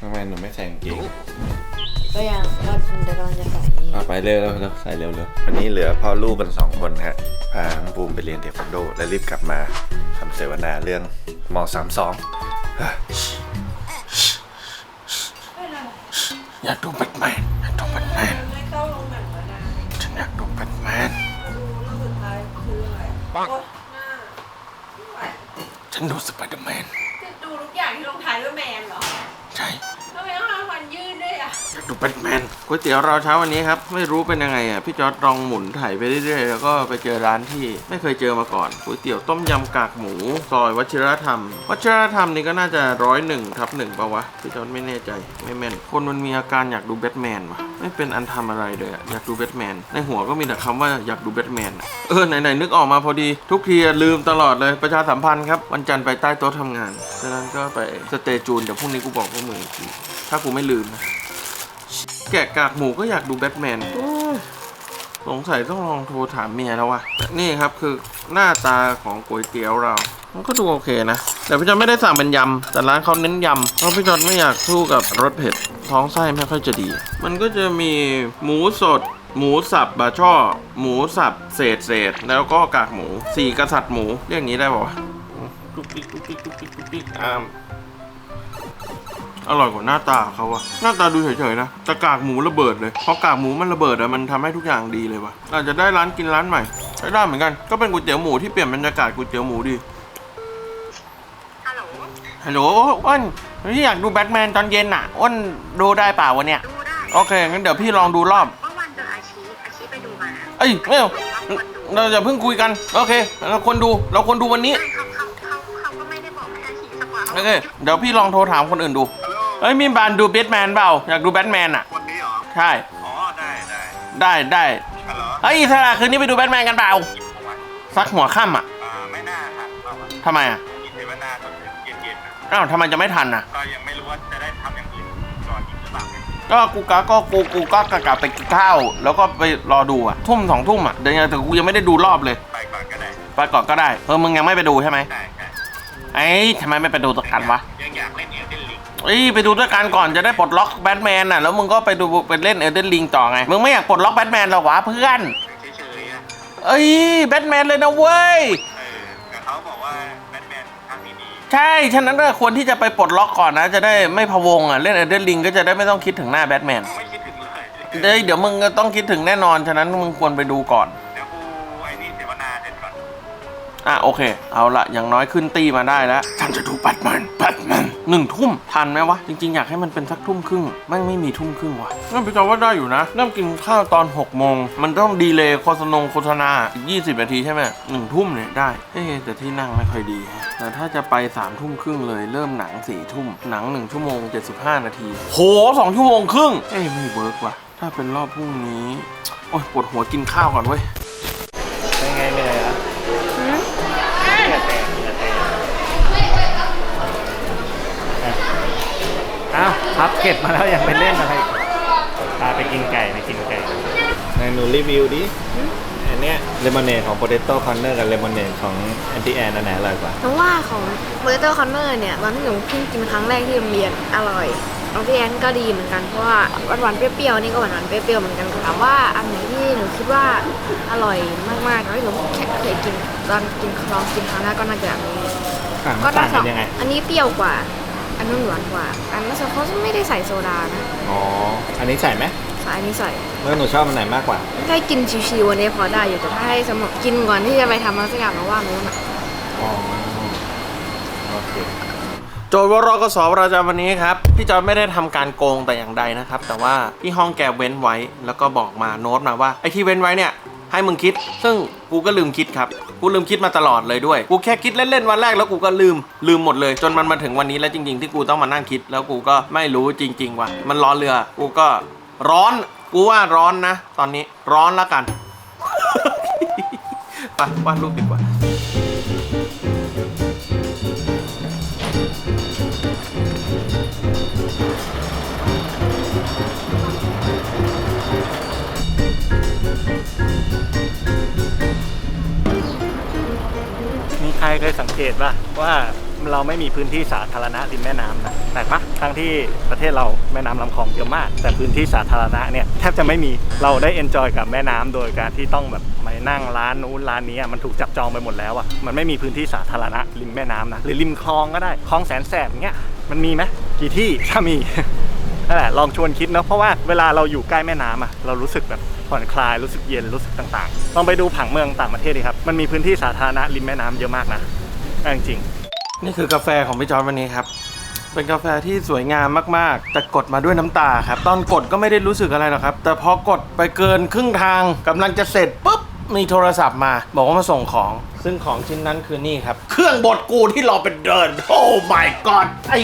ทำไมหนูไม่ใส่กางเกงก็ยังก็เดี๋ยวกำลังจะใส่นี่อะไปเร็วเร็วเร็วใส่เร็วเร็ววันนี้เหลือพ่อลูกกันสองคนฮะพาน้องบูมไปเรียนเทควันโด แล้วรีบกลับมาทำเสวนาเรื่องมสามสองอยากดูแบทแมนอยากดูแบทแมนไม่เข้าโรงหนังแล้วนะฉันอยากดูแบทแมนดูเรื่องสุดท้ายคืออะไรปังหน้าไม่ไหวฉันดูสไปเดอร์แมน ดูแบทแมนก๋วยเตี๋ยวเราเช้าวันนี้ครับ ไม่รู้เป็นยังไงอะพี่จอร์ดลองหมุนถ่ายไปเรื่อยๆแล้วก็ไปเจอร้านที่ไม่เคยเจอมาก่อนก๋วยเตี๋ยวต้มยำกากหมู ซอยวัชิรธรรม วัชิรธรรมนี่ก็น่าจะร้อยหนึ่งทับหนึ่งปะวะพี่จอร์ดไม่แน่ใจไม่แม่นคนมันมีอาการอยากดูแบทแมนวะไม่เป็นอันทำอะไรเลยอะอยากดูแบทแมนในหัวก็มีแต่คำว่าอยากดูแบทแมนเออไหนๆนึกออกมาพอดี ทุกทีลืมตลอดเลยประชาสัมพันธ์ครับวันจันทร์ไปใต้โต๊ะทำงานฉะนั้นก็ไปสเตจูนเดี๋ยวพรุ่งนี้กูบอกพวกมึงอีกทีถ้ากูไม่ลืมนะ แกะกากหมูก็อยากดูแบทแมนโอ้ยสงสัยต้องลองโทรถามเมียแล้ววะแต่นี่ครับคือหน้าตาของก๋วยเตี๋ยวเรา มันก็ดูโอเคนะ แต่พี่จอนไม่ได้สั่งเป็นยำ แต่ร้านเขาเน้นยำ เพราะพี่จอนไม่อยากสู้กับรสเผ็ด ท้องไส้ไม่ค่อยจะดี มันก็จะมีหมูสด หมูสับบาช่อ หมูสับเศษเศษ แล้วก็กากหมู สี่กษัตริย์หมู เรียกอย่างนี้ได้ปะวะตุ๊กติ๊กตุ๊กติ๊กตุ๊กติ๊กตุ๊กติ๊กอ่าม อร่อยกว่าหน้าตาเขาอะหน้าตาดูเฉยๆนะแต่กากหมูระเบิดเลยเพราะกากหมูมันระเบิดอะมันทำให้ทุกอย่างดีเลยว่ะอาจจะได้ร้านกินร้านใหม่ใช้ได้เหมือนกันก็เป็นก๋วยเตี๋ยวหมูที่เปลี่ยนบรรยากาศก๋วยเตี๋ยวหมูดีฮัลโหลฮัลโหลอ้นพี่อยากดูแบทแมนตอนเย็นอะอ้นดูได้เปล่าวะเนี่ยดูได้โอเคงั้นเดี๋ยวพี่ลองดูรอบเมื่อวันเจออาชีอาชีไปดูมาเอ้ยไม่เอาว่าคนดูเราจะเพิ่งคุยกันโอเคเราควรดูเราควรดูวันนี้ใช่เขาเขาเขาเขาก็ไม่ได้บอกให้อาชีสักว่าโอเคเดี๋ยวพี่ลองโทรถามคนอื่นดู เอ้ยมีบานดูแบทแมนเปล่าอยากดูแบทแมนอะวันนี้เหรอ ใช่ อ๋อ ได้ได้ได้ได้ฮัลโหลเอ้ยอิสระคืนนี้ไปดูแบทแมนกันเปล่าเอาไว้สักหัวค่ำอะอ่าไม่น่าทันเปล่าวะทำไมอะกินเทวนาตอนเย็นๆนะอ้าวทำไมจะไม่ทันอะ ก็ยังไม่รู้ว่าจะได้ทำอย่างอื่นก่อนอีกหรือเปล่าเนี่ยก็กูก็ก็กูกูก็กะกะไปกินข้าว แล้วก็ไปรอดูอะทุ่มสองทุ่มอะเดี๋ยวยังแต่กูยังไม่ได้ดูรอบเลย ไปก่อนก็ได้ ไปก่อนก็ได้เออมึงยังไม่ไปดูใช่ไหมได้ได้ไอ้ยทำไมไม่ไปดูตัวกันวะ ยังอยากเล่นเอลเดนลิง เอ้ยไปดูด้วยกันก่อนจะได้ปลดล็อกแบทแมนน่ะแล้วมึงก็ไปดูไปเล่นเอเดนลิงต่อไง มึงไม่อยากปลดล็อกแบทแมนหรอวะเพื่อน เฉยๆอะเอ้ยแบทแมนเลยนะเว้ย เออแต่เขาบอกว่าแบทแมนทำดีดีใช่ ฉะนั้นก็ควรที่จะไปปลดล็อกก่อนนะ จะได้ไม่พะวงอะ เล่นเอเดนลิงก็จะได้ไม่ต้องคิดถึงหน้าแบทแมนไม่คิดถึงเลยเดี๋ยวเดี๋ยวมึงก็ต้องคิดถึงแน่นอน ฉะนั้นมึงควรไปดูก่อน เดี๋ยวกูไอ้นี่เทวนาเสร็จก่อน อะโอเค เอาละอย่างน้อยขึ้นตีมาได้แล้ว ฉันจะดูแบทแมนแบทแมน หนึ่งทุ่มทันไหมวะ จริงๆ อยากให้มันเป็นสักทุ่มครึ่งแม่งไม่มีทุ่มครึ่งวะนั่นพี่จอว่าได้อยู่นะนั่งกินข้าวตอน6กโมงมันต้องดีเลย์โฆษณงโฆษณาอีก20นาทีใช่ไหมหนึ่งทุ่มเนี่ยได้เอ๊แต่ที่นั่งไม่ค่อยดีฮะแต่ถ้าจะไป3ามทุ่มครึ่งเลยเริ่มหนัง4ี่ทุ่มหนัง1ชั่วโมง 75 นาที โหสองชั่วโมงครึ่งเอ๊ไม่เวิร์กว่ะถ้าเป็นรอบพรุ่งนี้โอ้ยปวดหัวกินข้าวก่อนเว้ย พับเก็บมาแล้วยังไปเล่นอะไรอีกพาไปกินไก่ไปกินไก่ไหนหนูรีวิวดิอันเนี้ยเลมอนเนดของ Potato Corner กับเลมอนเนดของ Anti Ann อันไหนอร่อยกว่าน้องว่าของเบอร์เตอร์คอนเนอร์เนี่ยตอนที่หนูเพิ่งกินครั้งแรกที่โรงเรียนอร่อยน้องพี่แอนก็ดีเหมือนกันเพราะว่าหวานๆเปรี้ยวๆนี่ก็หวานๆเปรี้ยวๆเหมือนกันถามว่าอันไหนที่หนูคิดว่าอร่อยมากๆแล้วที่หนูแค่เคยกินตอนกินลองกินครั้งแรกก็น่าจะอันนี้อะก็มันต่างสกัอนงยังไงอันนี้เปรี้ยวกว่า อันนู้นหวานกว่า อันนั้นเขาไม่ได้ใส่โซดานะอ๋อ อันนี้ใส่ไหมอันนี้ใส่แล้วหนูชอบอันไหนมากกว่าให้กินชิวๆวันนี้พอได้อยู่แต่ถ้าให้สำหรับกินก่อนที่จะไปทำอะไรสักอย่างเราว่านู้นอะอ๋อ โอเค โจทย์วรกสประจำวันนี้ครับ พี่จอยไม่ได้ทำการโกงแต่อย่างใดนะครับ แต่ว่าพี่ห้องแกเว้นไว้ แล้วก็บอกมาโน้ตมาว่าไอ้ที่เว้นไว้เนี่ยให้มึงคิด ซึ่งกูก็ลืมคิดครับ กูลืมคิดมาตลอดเลยด้วย กูแค่คิดเล่นๆวันแรกแล้วกูก็ลืมลืมหมดเลย จนมันมาถึงวันนี้แล้วจริง ๆ ที่กูต้องมานั่งคิด แล้วกูก็ไม่รู้จริง ๆ ว่า มันร้อนเรือ กูก็ร้อน กูว่าร้อนนะ ตอนนี้ร้อนแล้วกัน ไปวาดรูปดีกว่า ใครเคยสังเกตป่ะว่าเราไม่มีพื้นที่สาธารณะริมแม่น้ำนะแปลกปะทั้งที่ประเทศเราแม่น้ำลำคลองเยอะมาก แต่พื้นที่สาธารณะเนี่ยแทบจะไม่มีเราได้เอนจอยกับแม่น้ำโดยการที่ต้องแบบไปนั่งร้านนู้นร้านนี้อะมันถูกจับจองไปหมดแล้วอะมันไม่มีพื้นที่สาธารณะริมแม่น้ำนะหรือริมคลองก็ได้คลองแสนแสบอย่างเงี้ยมันมีไหมกี่ที่ถ้ามี นั่นแหละลองชวนคิดเนาะเพราะว่าเวลาเราอยู่ใกล้แม่น้ำอะเรารู้สึกแบบผ่อนคลายรู้สึกเย็นรู้สึกต่างๆลองไปดูผังเมืองต่างประเทศดีครับมันมีพื้นที่สาธารณะริมแม่น้ำเยอะมากนะจริงนี่คือกาแฟของพี่จอร์ดวันนี้ครับ เป็นกาแฟที่สวยงามมากๆ แต่กดมาด้วยน้ำตาครับ ตอนกดก็ไม่ได้รู้สึกอะไรหรอกครับ แต่พอกดไปเกินครึ่งทางกำลังจะเสร็จปุ๊บมีโทรศัพท์มา บอกว่ามาส่งของ ซึ่งของชิ้นนั้นคือนี่ครับ เครื่องบดกูที่รอเป็นเดิน โอ้ my god ไอ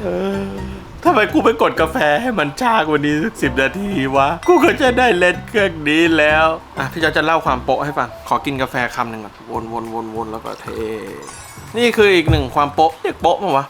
เออ ทำไมกูไปกดกาแฟให้มันช้ากว่านี้สักสิบนาทีวะ กูก็จะได้เล่นเครื่องนี้แล้ว อะพี่จอจะเล่าความโปะให้ฟัง ขอกินกาแฟคำหนึ่งก่อนวนวนวนวนแล้วก็เท นี่คืออีกหนึ่งความโปะเรียกโปะมั้วะ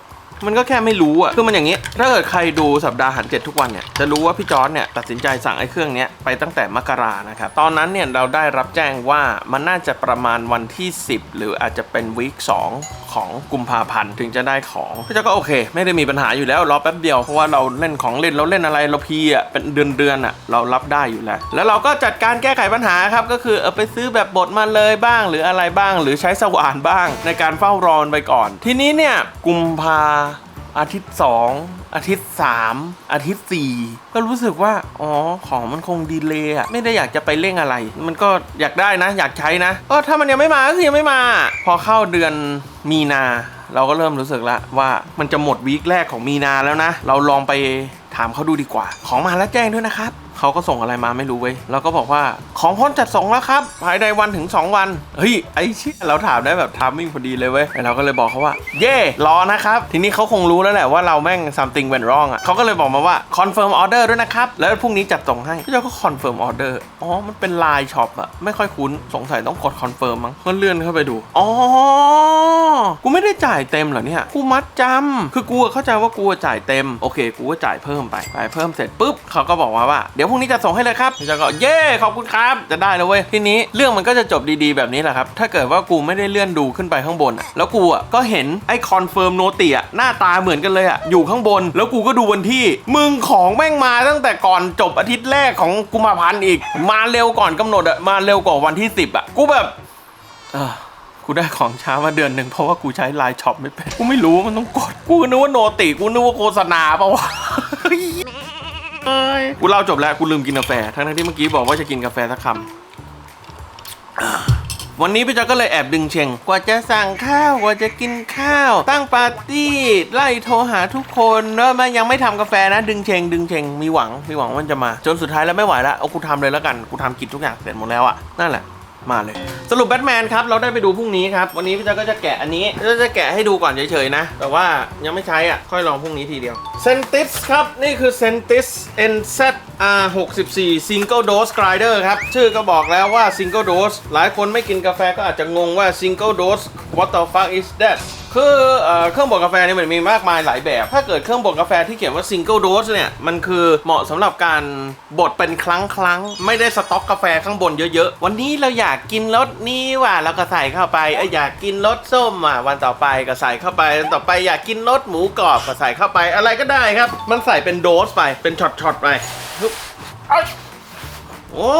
มันก็แค่ไม่รู้อะคือมันอย่างนี้ ถ้าเกิดใครดูสัปดาห์หันเจ็ดทุกวันเนี่ย จะรู้ว่าพี่จอร์ดเนี่ยตัดสินใจสั่งไอ้เครื่องนี้ไปตั้งแต่มกรานะครับ ตอนนั้นเนี่ยเราได้รับแจ้งว่ามันน่าจะประมาณวันที่ 10 หรืออาจจะเป็นวีค2ของกุมภาพันธ์ถึงจะได้ของพี่จอร์ดก็โอเค ไม่ได้มีปัญหาอยู่แล้วรอแป๊บเดียว เพราะว่าเราเล่นของเล่นเราเล่นอะไรเราพีอะเป็นเดือนเดือนอะเรารับได้อยู่แล้ว แล้วเราก็จัดการแก้ไขปัญหาครับก็คือเออไปซื้อแบบบดมาเลยบ้าง หรืออะไรบ้าง หรือใช้สว่านบ้าง ในการเฝ้ารอนไปก่อน ทีนี้เนี่ยกุมภา อาทิตย์ 2 อาทิตย์ 3 อาทิตย์ 4 ก็รู้สึกว่า อ๋อ ของมันคงดีเลย์อะไม่ได้อยากจะไปเร่งอะไร มันก็อยากได้นะ อยากใช้นะก็ถ้ามันยังไม่มาก็ยังไม่มา พอเข้าเดือนมีนา เราก็เริ่มรู้สึกแล้วว่ามันจะหมดวีคแรกของมีนาแล้วนะ เราลองไปถามเขาดูดีกว่า ของมาแล้วแจ้งด้วยนะครับ เขาก็ส่งอะไรมาไม่รู้เว้ยเราก็บอกว่าของพร้อมจัดส่งแล้วครับ ภายในวันถึง 2 วัน เฮ้ย ไอ้เชี่ยเราถามได้แบบทามมิ่งพอดีเลยเว้ยไอ้เราก็เลยบอกเขาว่า เย่รอนะครับ ทีนี้เขาคงรู้แล้วแหละว่าเราแม่ง something went wrong อะเขาก็เลยบอกมาว่า confirm order ด้วยนะครับ แล้วพรุ่งนี้จัดส่งให้เจ้าก็ confirm order อ๋อ มันเป็น line shop อะไม่ค่อยคุ้นสงสัยต้องกด confirm มั้งก็เลื่อนเข้าไปดูอ๋อกูไม่ได้จ่ายเต็มเหรอเนี่ยกูมัดจำคือกูเข้าใจว่ากูจ่ายเต็มโอเคกูก็จ่ายเพิ่มไปไปเพิ่มเสร็จปุ๊บเขาก็บอกว่าว่าเดี๋ยวพรุ่งนี้จะส่งให้เลยครับพี่จ้าก็เย่ขอบคุณครับจะได้แล้วเว้ยทีนี้เรื่องมันก็จะจบดีๆแบบนี้แหละครับถ้าเกิดว่ากูไม่ได้เลื่อนดูขึ้นไปข้างบนอะแล้วกูอะก็เห็นไอคอนเฟิร์มโนติอะหน้าตาเหมือนกันเลยอะอยู่ข้างบน แล้วกูก็ดูวันที่ มึงของแม่งมาตั้งแต่ก่อนจบอาทิตย์แรกของกุมภาพันธ์อีก มาเร็วก่อนกำหนดอะมาเร็วกว่าวันที่ 10อะกูแบบออกูได้ของช้ามาเดือนหนึ่งเพราะว่ากูใช้ไลน์ช็อปไม่เป็น กูไม่รู้มันต้องกด กูนึกว่าโนติ กูนึกว่าโฆษณาเปล่าวะ ยกูเล่าจบแล้วกูลืมกินกาแฟ ทั้งๆที่เมื่อกี้บอกว่าจะกินกาแฟสักคำวันนี้พี่จอยก็เลยแอบดึงเชงกว่าจะสั่งข้าวกว่าจะกินข้าว ตั้งปาร์ตี้ไล่โทรหาทุกคนแล้วมันยังไม่ทำกาแฟนะ ดึงเชงดึงเชงมีหวังมีหวังว่ามันจะมา จนสุดท้ายแล้วไม่ไหวแล้วเอากูทำเลยแล้วกันกูทำกินทุกอย่างเสร็จหมดแล้วอะนั่นแหละ มาเลย สรุปแบทแมนครับ เราได้ไปดูพรุ่งนี้ครับ วันนี้พี่เจ้าก็จะแกะอันนี้เราจะแกะให้ดูก่อนเฉยๆนะ แต่ว่ายังไม่ใช้อะ ค่อยลองพรุ่งนี้ทีเดียวเซนติสครับ นี่คือเซนติส NZ R64 Single Dose Grinder ครับ ชื่อก็บอกแล้วว่า Single Dose หลายคนไม่กินกาแฟก็อาจจะงงว่า Single Dose What the fuck is that คือเอ่อเครื่องบดกาแฟเนี่ยมันมีมากมายหลายแบบ ถ้าเกิดเครื่องบดกาแฟที่เขียนว่า Single Dose เนี่ย มันคือเหมาะสำหรับการบดเป็นครั้งครั้งๆไม่ได้สต็อกกาแฟข้างบนเยอะๆ วันนี้เราอยากกินรสนี้ว่ะเราก็ใส่เข้าไปเอ้ยอยากกินรสส้มอะวันต่อไปก็ใส่เข้าไปวันต่อไปอยากกินรสหมูกรอบก็ใส่เข้าไปอะไรก็ได้ครับ มันใส่เป็นโดสไปเป็นช็อตๆไปฮึบเอ้ย โอ้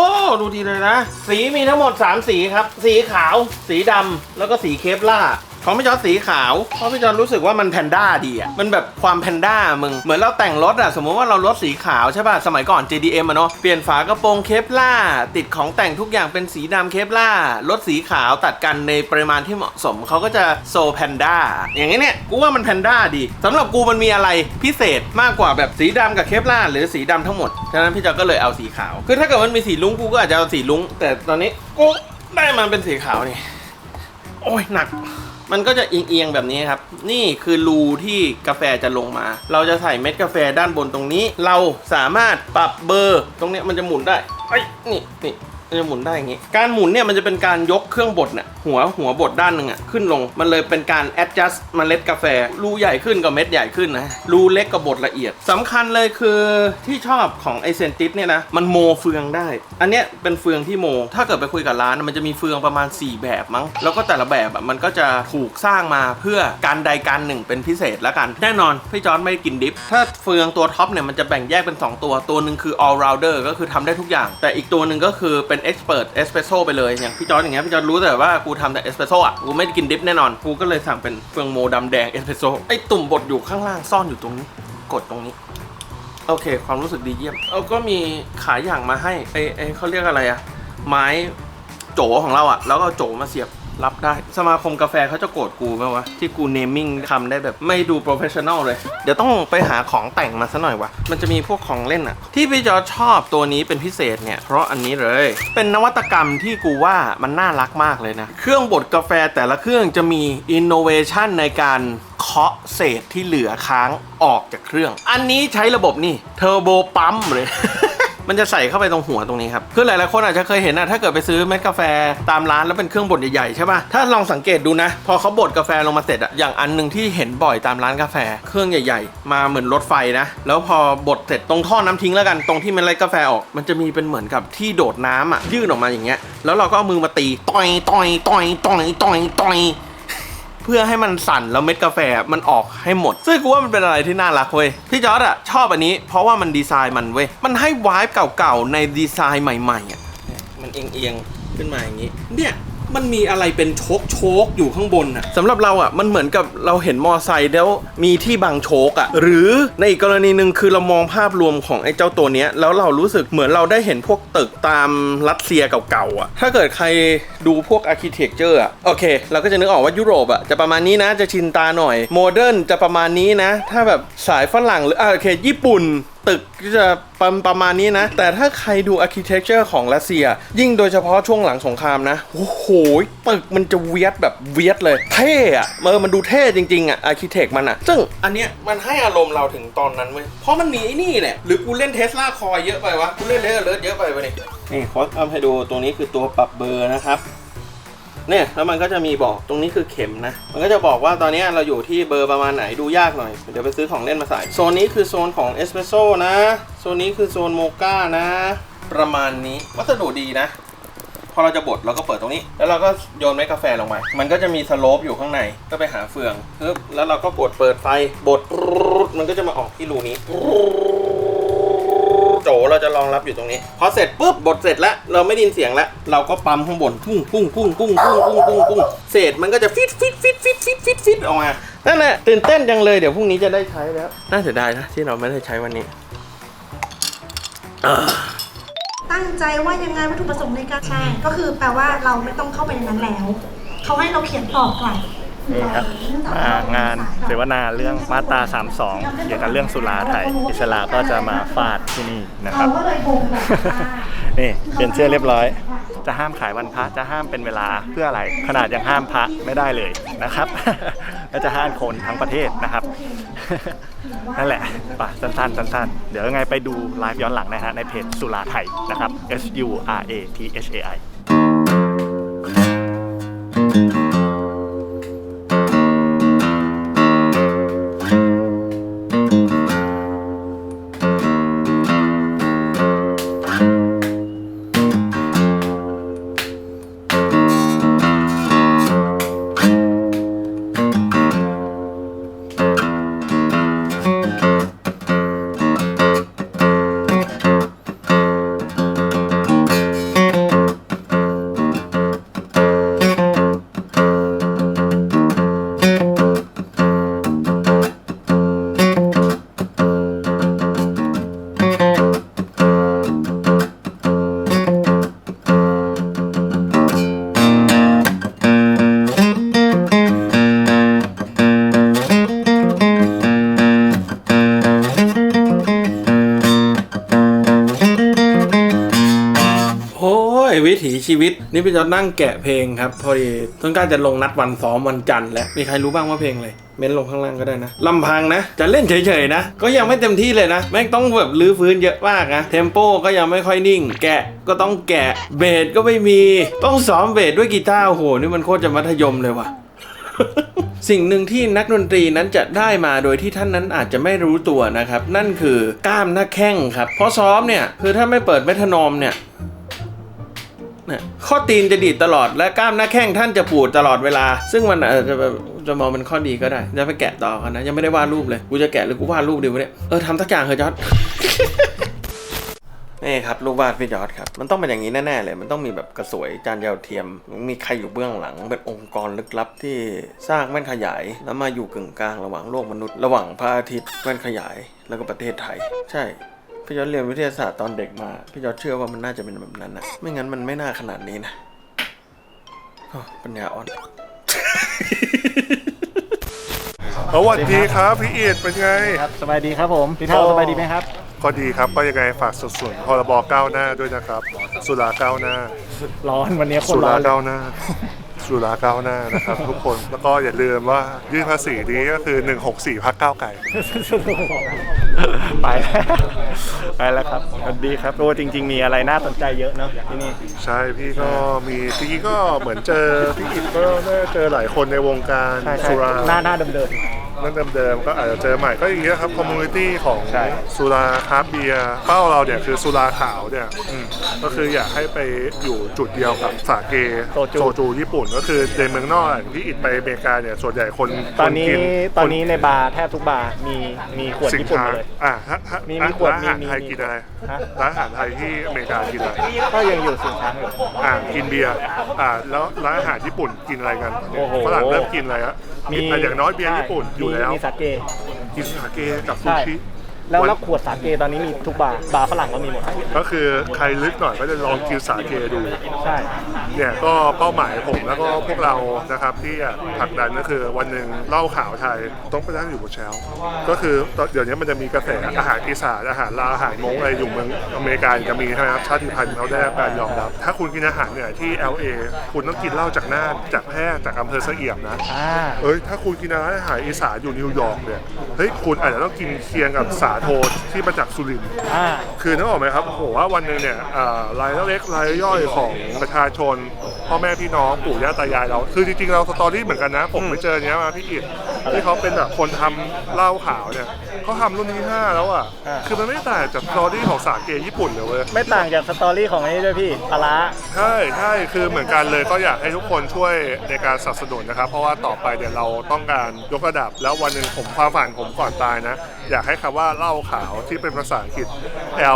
ดูทีเลยนะ สีมีทั้งหมด 3 สีครับ สีขาว สีดำ แล้วก็สีเคปล่า ของพี่จอร์จสีขาว เพราะพี่จอร์จรู้สึกว่ามันแพนด้าดีอะ มันแบบความแพนด้ามึง เหมือนเราแต่งรถอะ สมมติว่าเรารถสีขาวใช่ป่ะ สมัยก่อน JDM อะเนาะ เปลี่ยนฝากระโปรงเคปล่า ติดของแต่งทุกอย่างเป็นสีดำเคปล่า รถสีขาวตัดกันในปริมาณที่เหมาะสม เขาก็จะโซแพนด้า อย่างนี้เนี่ย กูว่ามันแพนด้าดีสำหรับกูมันมีอะไรพิเศษมากกว่าแบบสีดำกับเคปล่าหรือสีดำทั้งหมด ฉะนั้นพี่จอร์จก็เลยเอาสีขาว คือถ้าเกิดมันมีสีลุ้งกูก็อาจจะเอาสีลุ้ง แต่ตอนนี้กูได้มาเป็นสีขาวนี่ โอ้ยหนัก มันก็จะเอียงๆแบบนี้ครับ นี่คือรูที่กาแฟจะลงมา เราจะใส่เม็ดกาแฟด้านบนตรงนี้ เราสามารถปรับเบอร์ ตรงนี้มันจะหมุนได้ไอ้ยนี่นี่มันจะหมุนได้อย่างงี้ การหมุนเนี่ยมันจะเป็นการยกเครื่องบดเนี่ย หัวหัวบดด้านหนึ่งอะขึ้นลง มันเลยเป็นการ adjust มเมล็ดกาแฟ รูใหญ่ขึ้นกับเม็ดใหญ่ขึ้นนะ รูเล็กกับบดละเอียดสำคัญเลยคือที่ชอบของไอเซนติสเนี่ยนะ มันโมเฟืองได้ อันเนี้ยเป็นเฟืองที่โม ถ้าเกิดไปคุยกับร้านมันจะมีเฟืองประมาณ 4 แบบมั้ง แล้วก็แต่ละแบบอะมันก็จะถูกสร้างมาเพื่อการใดการหนึ่งเป็นพิเศษแล้วกัน แน่นอนพี่จอร์ดไม่ได้กินดิฟ ถ้าเฟืองตัวท็อปเนี่ยมันจะแบ่งแยกเป็น 2 ตัว ตัวหนึ่งคือ all rounder ก็คือทำได้ทุกอย่าง แต่อีกตัวหนึ่งก็คือเป็น expert espresso ไปเลย อย่างพี่จอร์ดอย่างเงี้ยพี่จอร์ดรู้แต่ว่ากูทำแต่ espresso อะกูไม่ได้กินดิฟแน่นอน กูก็เลยสั่งเป็นเฟืองโมดำแดงเอสเปรสโซ่ไอตุ่มบดอยู่ข้างล่างซ่อนอยู่ตรงนี้ กดตรงนี้ โอเค ความรู้สึกดีเยี่ยมเอาก็มีขายอย่างมาให้ไอไอเขาเรียกอะไรอะไม้โจของเราอะแล้วก็เอาโจมาเสียบ รับได้ สมาคมกาแฟเขาจะโกรธกูไหมวะ ที่กูเนมมิ่งคำได้แบบไม่ดูโปรเฟชชั่นอลเลย เดี๋ยวต้องไปหาของแต่งมาซะหน่อยวะ มันจะมีพวกของเล่นอะที่พี่จอชอบตัวนี้เป็นพิเศษเนี่ย เพราะอันนี้เลย เป็นนวัตกรรมที่กูว่ามันน่ารักมากเลยนะ เครื่องบดกาแฟแต่ละเครื่องจะมีอินโนเวชันในการเคาะเศษที่เหลือค้างออกจากเครื่อง อันนี้ใช้ระบบนี่เทอร์โบปั๊มเลย มันจะใส่เข้าไปตรงหัวตรงนี้ครับคือหลายๆคนอาจจะเคยเห็นนะถ้าเกิดไปซื้อเม็ดกาแฟตามร้านแล้วเป็นเครื่องบดใหญ่ๆใช่ป่ะถ้าลองสังเกตดูนะ พอเขาบดกาแฟลงมาเสร็จอะอย่างอันหนึ่งที่เห็นบ่อยตามร้านกาแฟ เครื่องใหญ่ ๆ มาเหมือนรถไฟนะ แล้วพอบดเสร็จตรงท่อน้ำทิ้งแล้วกันตรงที่เมล็ดกาแฟออก มันจะมีเป็นเหมือนกับที่โดดน้ำอะยื่นออกมาอย่างเงี้ยแล้วเราก็เอามือมาตีต่อยต่อยต่อยต่อยต่อยต่อย พื่อให้มันสั่นแล้วเม็ดกาแฟมันออกให้หมด ซึ่งกูว่ามันเป็นอะไรที่น่ารักเว้ยพี่จอร์ดอะชอบอันนี้ เพราะว่ามันดีไซน์มันเว้ยมันให้วายเก่าๆในดีไซน์ใหม่ๆอะมันเอียงๆขึ้นมาอย่างนี้ เนี่ย มันมีอะไรเป็นโชกโชกอยู่ข้างบนอะสำหรับเราอะมันเหมือนกับเราเห็นมอไซค์แล้วมีที่บังโชกอะหรือในอีกกรณีหนึ่งคือเรามองภาพรวมของไอ้เจ้าตัวเนี้ยแล้วเรารู้สึกเหมือนเราได้เห็นพวกตึกตามรัสเซียเก่าๆอะถ้าเกิดใครดูพวกอาร์เคเต็กเจอร์อะโอเค เราก็จะนึกออกว่ายุโรปอะจะประมาณนี้นะจะชินตาหน่อยโมเดิร์นจะประมาณนี้นะ ถ้าแบบสายฝรั่งหรืออะโอเค ญี่ปุ่นตึกจะประประมาณนี้นะ แต่ถ้าใครดูอาร์เคเต็กเจอร์ของรัสเซีย ยิ่งโดยเฉพาะช่วงหลังสงครามนะ โอ้โห ตึกมันจะเวียดแบบเวียดเลย เท่อะเออมันดูเท่จริง ๆอะอาร์เคเต็กมันอะซึ่งอันเนี้ยมันให้อารมณ์เราถึงตอนนั้นเว้ย เพราะมันมีไอ้นี่แหละ หรือกูเล่นเทสลาคอยเยอะไปวะ กูเล่นเลเลิศเยอะไปวะนี่นี่โค้ดเอาให้ดูตัวนี้คือตัวปรับเบอร์นะครับ เนี่ยแล้วมันก็จะมีบอกตรงนี้คือเข็มนะ มันก็จะบอกว่าตอนนี้เราอยู่ที่เบอร์ประมาณไหนดูยากหน่อย เดี๋ยวไปซื้อของเล่นมาใส่ โซนนี้คือโซนของเอสเปรสโซ่นะ โซนนี้คือโซนโมก้านะ ประมาณนี้วัสดุดีนะ พอเราจะบดเราก็เปิดตรงนี้ แล้วเราก็โยนเม็ดกาแฟลงไปมันก็จะมีสโลปอยู่ข้างในก็ไปหาเฟืองปึ๊บแล้วเราก็กดเปิดไฟบดมันก็จะมาออกที่รูนี้ จเราจะรองรับอยู่ตรงนี้ พอเสร็จปุ๊บบดเสร็จแล้ว เราไม่ได้ยินเสียงแล้ว เราก็ปั๊มข้างบนพุ่งพุ่งพุ่งพุ่งพุ่งพุ่งพุ่งพุ่งเศษมันก็จะฟิตฟิตฟิตฟิตฟิตฟิตฟิตออกมานั่นแหละตื่นเต้นจังเลยเดี๋ยวพรุ่งนี้จะได้ใช้แล้ว น่าเสียดายนะที่เราไม่ได้ใช้วันนี้ตั้งใจว่ายังไงวัตถุประสงค์ในการใช่ก็คือแปลว่าเราไม่ต้องเข้าไปในนั้นแล้วเขาให้เราเขียนตอบกลับ นี่ครับมางานเสวนาเรื่องมาตรา 32 เกี่ยวกับเรื่องสุราไทย อิสระก็จะมาฟาดที่นี่นะครับเขาก็เลยโกงแบบว่านี่เป็นเสื้อเรียบร้อย จะห้ามขายวันพระจะห้ามเป็นเวลาเพื่ออะไร ขนาดยังห้ามพระไม่ได้เลยนะครับ แล้วจะห้ามคนทั้งประเทศนะครับ นั่นแหละป่ะสั้นๆสั้นๆ เดี๋ยวยังไงไปดูไลฟ์ย้อนหลังนะฮะในเพจสุราไทยนะครับ S U R A T H A I ชีวิต นี่พี่จอดนั่งแกะเพลงครับ พอดีต้นกล้าจะลงนัดวันซ้อมวันจันทร์แล้วมีใครรู้บ้างว่าเพลงอะไรเม้นลงข้างล่างก็ได้นะลำพังนะ จะเล่นเฉยๆนะ ก็ยังไม่เต็มที่เลยนะ แม่งต้องแบบลื้อฟื้นเยอะมากนะเทมโปก็ยังไม่ค่อยนิ่ง แกะก็ต้องแกะเบสก็ไม่มี ต้องซ้อมเบสด้วยกีตาร์โอ้โหนี่มันโคตรจะมัธยมเลยว่ะสิ่งหนึ่งที่นักดนตรีนั้นจะได้มาโดยที่ท่านนั้นอาจจะไม่รู้ตัวนะครับ นั่นคือกล้ามหน้าแข้งครับเพราะซ้อมเนี่ยคือถ้าไม่เปิดเมทานอมเนี่ย นี่ยข้อตีนจะดีดตลอดและกล้ามหน้าแข้งท่านจะปูดตลอดเวลา ซึ่งมันอาจจะจะมองเป็นข้อดีก็ได้จะไปแกะต่อกันนะ ยังไม่ได้วาดรูปเลยกูจะแกะหรือกูวาดรูปดีวะเนี่ยเออทำทักอย่างเถอะจอร์ดนี่ครับรูปวาดพี่จอดครับ มันต้องเป็นอย่างนี้แน่ๆเลย มันต้องมีแบบกระสวยจานยาวเทียม มีใครอยู่เบื้องหลัง เป็นองค์กรลึกลับที่สร้างแว่นขยาย แล้วมาอยู่กึ่งกลางระหว่างโลกมนุษย์ ระหว่างพระอาทิตย์แว่นขยาย แล้วก็ประเทศไทย ใช่ พี่จอร์ดเรียนวิทยาศาสตร์ตอนเด็กมา พี่จอร์ดเชื่อว่ามันน่าจะเป็นแบบนั้นนะ ไม่งั้นมันไม่น่าขนาดนี้นะอ้อปัญญาอ่อน สวัสดีครับพี่เอียดเป็นไง ครับสบายดีครับผมพี่เท่าสบายดีไหมครับ ก็ดีครับก็ยังไงฝากสุดส่วนพรบก้าวหน้าด้วยนะครับ สุราก้าวหน้า ร้อนวันนี้คนสุร้ราอนเลยก้าวหน้า สุราก้าวหน้านะครับ ทุกคน แล้วก็อย่าลืมว่ายื่นภาษีนี้ก็คือ 164พักก้าวไก่ไปแล้วไปแล้วครับสวัสดีครับโอ้จริง ๆ มีอะไรน่าสนใจเยอะเนาะที่นี่ ใช่พี่ก็มีทีนี้ก็เหมือนเจอพี่อิดก็น่าจะเจอหลายคนในวงการใช่ใช่สุราหน้าหน้าเดิม นั่นเดิมๆก็อาจจะเจอใหม่ก็อย่างเงี้ยครับคอมมูนิตี้ของใช่ สุราคราฟต์เบียร์เป้าเราเนี่ยคือสุราขาวเนี่ยก็คืออยากให้ไปอยู่จุดเดียวกับสาเกโซจู จูญี่ปุ่นก็คือในเมืองนอกอะที่อิดไปอเมริกาเนี่ยส่วนใหญ่คนๆตอนนี้คกิตอนนี้ในบาร์แทบทุกบาร์มีมีขวดสินญี่ปุ่นค้าหมดเลย อะถ้าถ้ามีมีขวดร้านอาหารมีไทยมีกินอะไรฮะ ร้านอาหารไทยที่อเมริกากินอะไรก็ยังอยู่สินค้าอยู่ อ่ากินเบียร์อ่าแล้วร้านอาหารญี่ปุ่นกินอะไรกันโอ้โห ฝรั่งเริ่มกินอะไรฮะ อะอย่างน้อยเบียร์ญี่ปุ่นอยู่แล้วมีสาเก กินสาเกกับซูใช่ชิ แล้วแล้วขวดสาเกตอนนี้มีทุกบาร์บาร์ฝรั่งก็มีหมด ก็คือใครลึกหน่อยก็จะลองกินสาเกดู ใช่ เนี่ยก็เป้าหมายผมแล้วก็พวกเรานะครับที่อยากผลักดันก็คือวันหนึ่งเหล้าขาวไทยต้องไปนั่งอยู่บนเชลฟ์ก็คือตอนเดี๋ยวนี้มันจะมีกระแสอาหารอีสานอาหารลาวอาหารมงอะไรอยู่เมืองอเมริกาจะมีใช่ไหมครับชาติพันธุ์เขาได้รับการยอมรับ ถ้าคุณกินอาหารเนี่ยที่ LA คุณต้องกินเหล้าจากน่านจากแพร่จากอำเภอสะเอี่ยมนะอ่าเอ้ยถ้าคุณกินร้านอาหารอีสานอยู่นิวยอร์กเนี่ยเฮ้ยคุณอาจจะต้องกินเคียงกับสาโทที่มาจากสุรินทร์อ่า คือนึกออกไหมครับโอ้โหว่าวันหนึ่งเนี่ยอ่ารายเล็กรายย่อยของประชาชนพ่อแม่พี่น้องปู่ย่าตายายเราคือจริงๆเราสตอรี่เหมือนกันนะ ผมไปเจอเนี้ยมาพี่อิดที่เขาเป็นแบบคนทำเหล้าขาวเนี่ยเขาทำรุ่นที่ห้าแล้วอะอ่า คือมันไม่ต่างจากสตอรี่ของสาเกญี่ปุ่นเลยเว้ย ไม่ต่างจากสตอรี่ของอันนี้ด้วยพี่ปลาร้า ใช่ใช่คือเหมือนกันเลยก็อยากให้ทุกคนช่วยในการสนับสนุนนะครับ เพราะว่าต่อไปเดี๋ยวเราต้องการยกระดับแล้ววันหนึ่งผมความฝันผมก่อนตายนะ อยากให้คำว่าเหล้าขาวที่เป็นภาษาอังกฤษ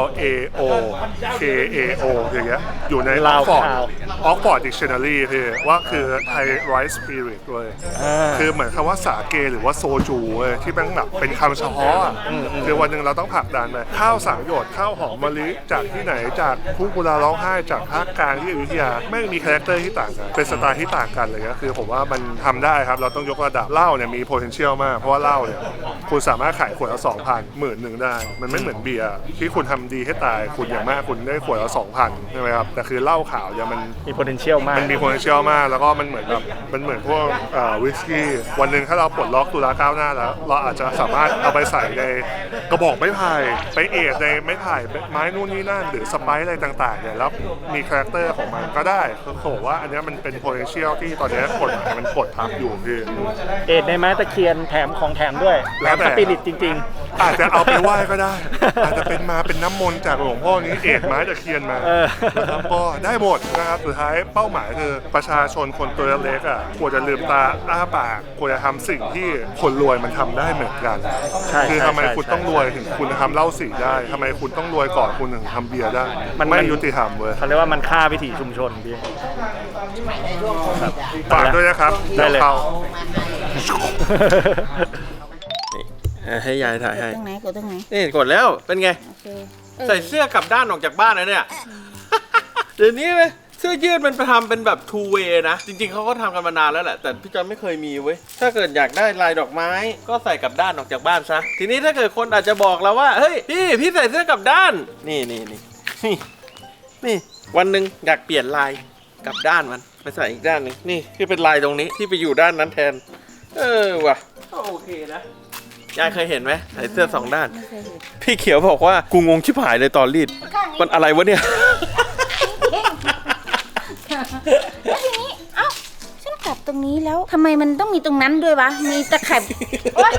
L A O K A O อย่างเงี้ยอยู่ในเหล้า Oxford ขาว Oxford Dictionary พี่ว่าคือไทย Rice Spirit ด้วยอ่า คือเหมือนคำว่าสาเกหรือว่าโซจูเว้ยที่แม่งแบบเป็นคำเฉพาะอะคือวันหนึ่งเราต้องผลักดันไปข้าวสามหยดข้าวหอมมะลิจากที่ไหนจากทุ่งกุลาร้องไห้จากภาคกลางที่อยุธยาแม่งมีคาแรคเตอร์ที่ต่างกัน เป็นสไตล์ที่ต่างกันเลยก็คือผมว่ามันทำได้ครับ เราต้องยกระดับเหล้าเนี่ยมี potential มาก เพราะว่าเหล้าเนี่ยคุณสามารถขายขวดละสองพันหมื่นหนึ่งได้ มันไม่เหมือนเบียร์ที่คุณทำดีให้ตายคุณอย่างมากคุณได้ขวดละสองพันใช่ไหมครับแต่คือเหล้าขาวเนี่ยมัน มี potential มาก มันมี potential มากแล้วก็มันเหมือนแบบมันเหมือนพวกวิสกี้อ whisky วันหนึ่งถ้าเราปลดล็อกตุลาก้าวหน้าแล้ว เราอาจจะสามารถเอาไปใส่ในกระบอกไม้ไผ่ไปเอทในไม้ไผ่ไม้นู่นนี่นั่นหรือสไปซ์อะไรต่างๆเนี่ยแล้วมีคาแรคเตอร์ของมันก็ได้คือเขาบอกว่าอันเนี้ยมันเป็น potential ที่ตอนเนี้ยกฎหมายมันกดทับอยู่พี่ เอ็ดในไม้ตะเคียนแถมของแถมด้วยแถแล้วมแต่ สปิริตจริงอาจจะเอาไปไหว้ก็ได้ อาจจะเป็นมาเป็นน้ำมนต์จากหลวงพ่อนี้เอกไม้ตะเคียนมาเออนะครับก็ได้หมดนะครับสุดท้ายเป้าหมายคือประชาชนคนตัวเล็กๆอะควรจะลืมตาอ้าปากควรจะทำสิ่งที่คนรวยมันทำได้เหมือนกัน ใช่คือใช่ทำไมใช่คุณต้องรวยถึงคุณทำเหล้าสีได้ทำไมคุณต้องรวยก่อนคุณถึงทำเบียร์ได้มันไม่มัน ยุติธรรมเว้ยๆเขาเรียกว่ามันฆ่าวิถีชุมชนพี่ ฝากด้วยนะครับได้เลย ดี๋วขานี่ให้ ยายถ่ายให้ ตรงไหนกดตรงไหนนี่กดแล้วเป็นไง โอเคใส่เสื้อกลับด้านออกจากบ้านนะเนี่ย เดี๋ยวนี้ไหมเสื้อยืดมันทำเป็นแบบ two way นะ จริงๆเขาก็ทำกันมานานแล้วแหละ แต่พี่จอนไม่เคยมีเว้ย ถ้าเกิดอยากได้ลายดอกไม้ ก็ใส่กลับด้านออกจากบ้านซะ ทีนี้ถ้าเกิดคนอาจจะบอกเราว่า เฮ้ยพี่พี่ใส่เสื้อกลับด้าน นี่นี่นี่นี่นี่ วันหนึ่งอยากเปลี่ยนลายกลับด้านมันไปใส่อีกด้านหนึ่งนี่ที่เป็นลายตรงนี้ที่ไปอยู่ด้านนั้นแทน เออว่ะก็โอเคนะ ยายเคยเห็นไหมใส่เสื้อสองด้านพี่เขียวบอกว่ากูงงชิบหายเลยตอนรีด มันอะไรวะเนี่ย แล้วทีนี้ เอ้า ฉันกลับตรงนี้แล้วทำไมมันต้องมีตรงนั้นด้วยวะ มีตะไคร่โอ๊ย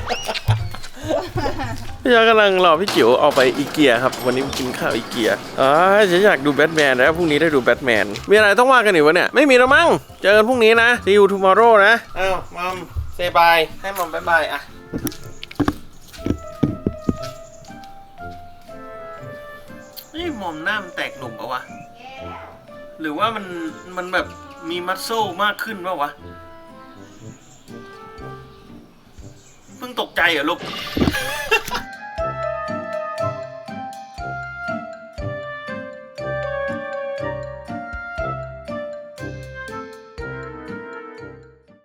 พี่ยากำลังรอพี่จิ๋วเอาไปอีเกียครับ วันนี้กินข้าวอีเกียอ๋อฉันอยากดูแบทแมนแล้วพรุ่งนี้ได้ดูแบทแมน มีอะไรต้องว่ากันอีกวะเนี่ย ไม่มีแล้วมั้ง เจอกันพรุ่งนี้นะ see you tomorrow นะ อ้าว มัมเซบายให้มัมบายบายอะ มอมหน้ามันแตกหนุ่มปะวะ หรือว่ามันมันแบบมีมัสโซมากขึ้นปะวะ เพิ่งตกใจเหรอลูก